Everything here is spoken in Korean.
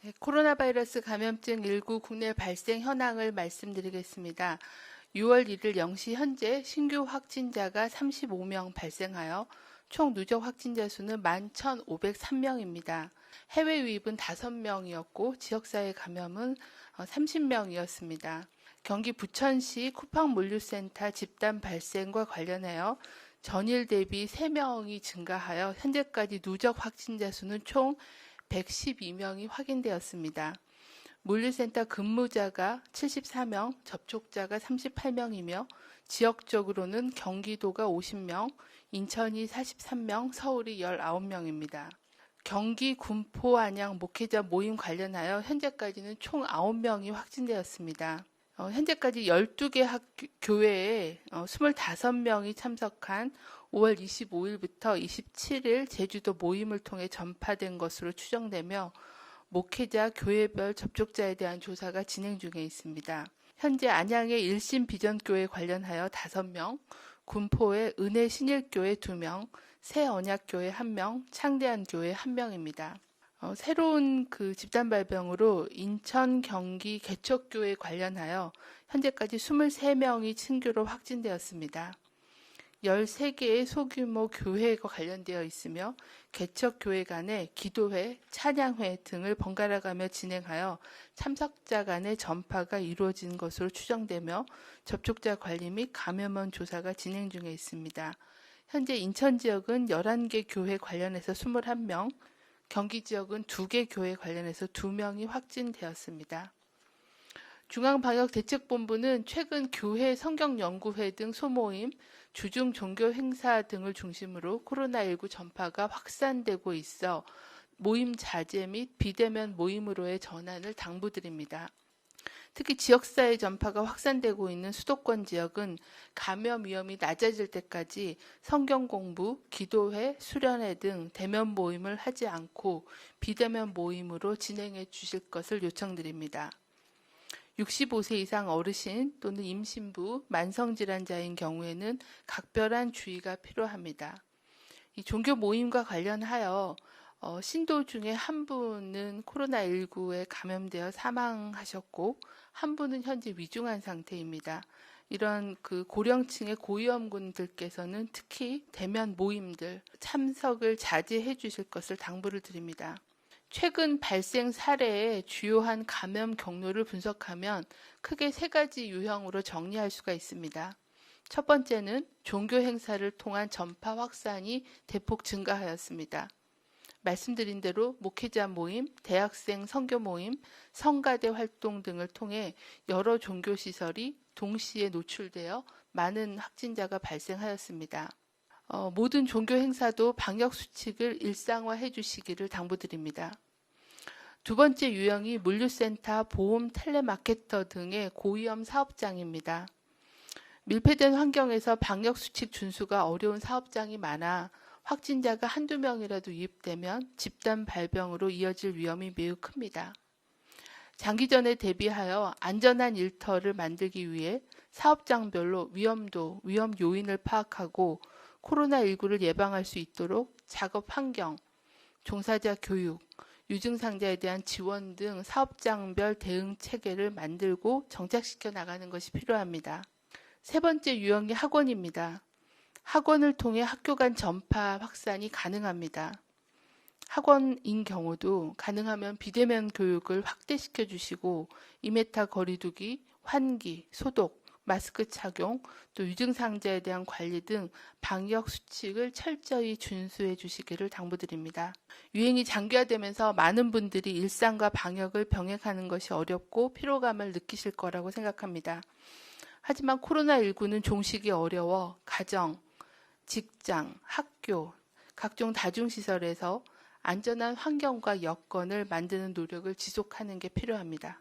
네, 코로나 바이러스 감염증 19 국내 발생 현황을 말씀드리겠습니다. 6월 1일 0시 현재 신규 확진자가 35명 발생하여 총 누적 확진자 수는 11,503명입니다. 해외 유입은 5명이었고 지역사회 감염은 30명이었습니다. 경기 부천시 쿠팡 물류센터 집단 발생과 관련하여 전일 대비 3명이 증가하여 현재까지 누적 확진자 수는 총 112명이 확인되었습니다. 물류센터 근무자가 74명, 접촉자가 38명이며 지역적으로는 경기도가 50명, 인천이 43명, 서울이 19명입니다. 경기 군포 안양 목회자 모임 관련하여 현재까지는 총 9명이 확진되었습니다. 어, 현재까지 12개 학교, 교회에 어, 25명이 참석한 5월 25일부터 27일 제주도 모임을 통해 전파된 것으로 추정되며 목회자 교회별 접촉자에 대한 조사가 진행 중에 있습니다. 현재 안양의 일심 비전교회 관련하여 5명, 군포의 은혜 신일교회 2명, 새 언약교회 1명, 창대한 교회 1명입니다. 어, 새로운 그 집단 발병으로 인천 경기 개척교회 관련하여 현재까지 23명이 신규로 확진되었습니다. 13개의 소규모 교회가 관련되어 있으며 개척교회 간의 기도회, 찬양회 등을 번갈아 가며 진행하여 참석자 간의 전파가 이루어진 것으로 추정되며 접촉자 관리 및 감염원 조사가 진행 중에 있습니다. 현재 인천 지역은 11개 교회 관련해서 21명, 경기 지역은 2개 교회 관련해서 2명이 확진되었습니다. 중앙방역대책본부는 최근 교회 성경연구회 등 소모임, 주중 종교 행사 등을 중심으로 코로나19 전파가 확산되고 있어 모임 자제 및 비대면 모임으로의 전환을 당부드립니다. 특히 지역사회 전파가 확산되고 있는 수도권 지역은 감염 위험이 낮아질 때까지 성경 공부, 기도회, 수련회 등 대면 모임을 하지 않고 비대면 모임으로 진행해 주실 것을 요청드립니다. 65세 이상 어르신 또는 임신부, 만성질환자인 경우에는 각별한 주의가 필요합니다. 이 종교 모임과 관련하여 어, 신도 중에 한 분은 코로나19에 감염되어 사망하셨고 한 분은 현재 위중한 상태입니다. 이런 그 고령층의 고위험군들께서는 특히 대면 모임들 참석을 자제해 주실 것을 당부를 드립니다. 최근 발생 사례의 주요한 감염 경로를 분석하면 크게 세 가지 유형으로 정리할 수가 있습니다. 첫 번째는 종교 행사를 통한 전파 확산이 대폭 증가하였습니다. 말씀드린 대로 목회자 모임, 대학생 선교 모임, 성가대 활동 등을 통해 여러 종교 시설이 동시에 노출되어 많은 확진자가 발생하였습니다. 어, 모든 종교 행사도 방역 수칙을 일상화해 주시기를 당부드립니다. 두 번째 유형이 물류센터, 보험, 텔레마케터 등의 고위험 사업장입니다. 밀폐된 환경에서 방역 수칙 준수가 어려운 사업장이 많아 확진자가 한두 명이라도 유입되면 집단 발병으로 이어질 위험이 매우 큽니다. 장기전에 대비하여 안전한 일터를 만들기 위해 사업장별로 위험도, 위험 요인을 파악하고 코로나19를 예방할 수 있도록 작업 환경, 종사자 교육, 유증상자에 대한 지원 등 사업장별 대응 체계를 만들고 정착시켜 나가는 것이 필요합니다. 세 번째 유형이 학원입니다. 학원을 통해 학교 간 전파 확산이 가능합니다. 학원인 경우도 가능하면 비대면 교육을 확대시켜 주시고 2m 거리두기, 환기, 소독, 마스크 착용, 또 유증상자에 대한 관리 등 방역 수칙을 철저히 준수해 주시기를 당부드립니다. 유행이 장기화되면서 많은 분들이 일상과 방역을 병행하는 것이 어렵고 피로감을 느끼실 거라고 생각합니다. 하지만 코로나19는 종식이 어려워 가정, 직장, 학교, 각종 다중시설에서 안전한 환경과 여건을 만드는 노력을 지속하는 게 필요합니다.